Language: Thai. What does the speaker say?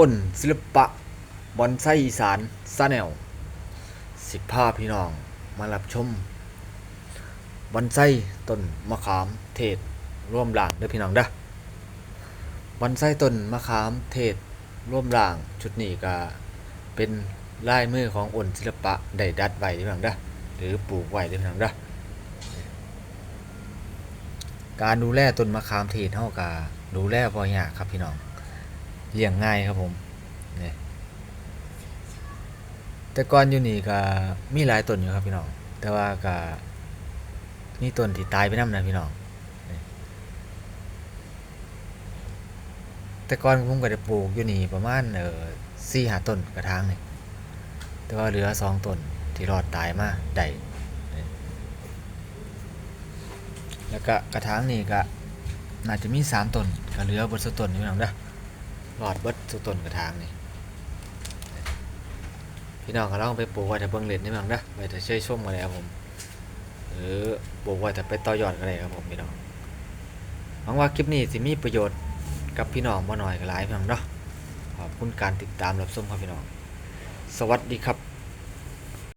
อ้นศิลปะบอนไซอีสานซาแนลสิบภาพี่น้องมารับชมบอนไซต้นมะขามเทศร่วมร่างเด้อพี่น้องเด้อบอนไซต้นมะขามเทศร่วมร่างชุดนี้ก็เป็นลายมือของอ้นศิลปะได้ดัดไว้เด้อพี่น้องเด้อหรือปลูกไว้เด้อพี่น้องเด้อการดูแลต้นมะขามเทศเฮาก็ดูแลบ่ยากครับพี่น้อง เลี้ยงง่ายครับผมนี่แต่ก่อนอยู่นี่ก็มีหลายต้นอยู่ครับพี่น้อง แต่ว่าก็มีต้นที่ตายไปนำนะพี่น้องแต่ก่อนผมก็ได้ปลูกอยู่นี่ประมาณเออสี่หาต้นกระถางนี่แต่ว่าเหลือสองต้นที่รอดตายมาได้แล้วก็กระถางนี่ก็น่าจะมีสามต้นก็เหลือบนสต้นพี่น้องเด้อ หลอดเบิดทุกต้นกระถางนี่พี่น้องก็ลองไปปลูกไว้แต่เบื้องเล่นนี่มั้งนะไว้แต่เชยชมกันเลยครับผมหรือปลูกไว้แต่ไปต่อยอดกันเลยครับผมพี่น้องหวังว่าคลิปนี้สิมีประโยชน์กับพี่น้องบ่น้อยก็หลายพี่น้องเนาะขอบคุณการติดตามรับชมครับพี่น้อง สวัสดีครับ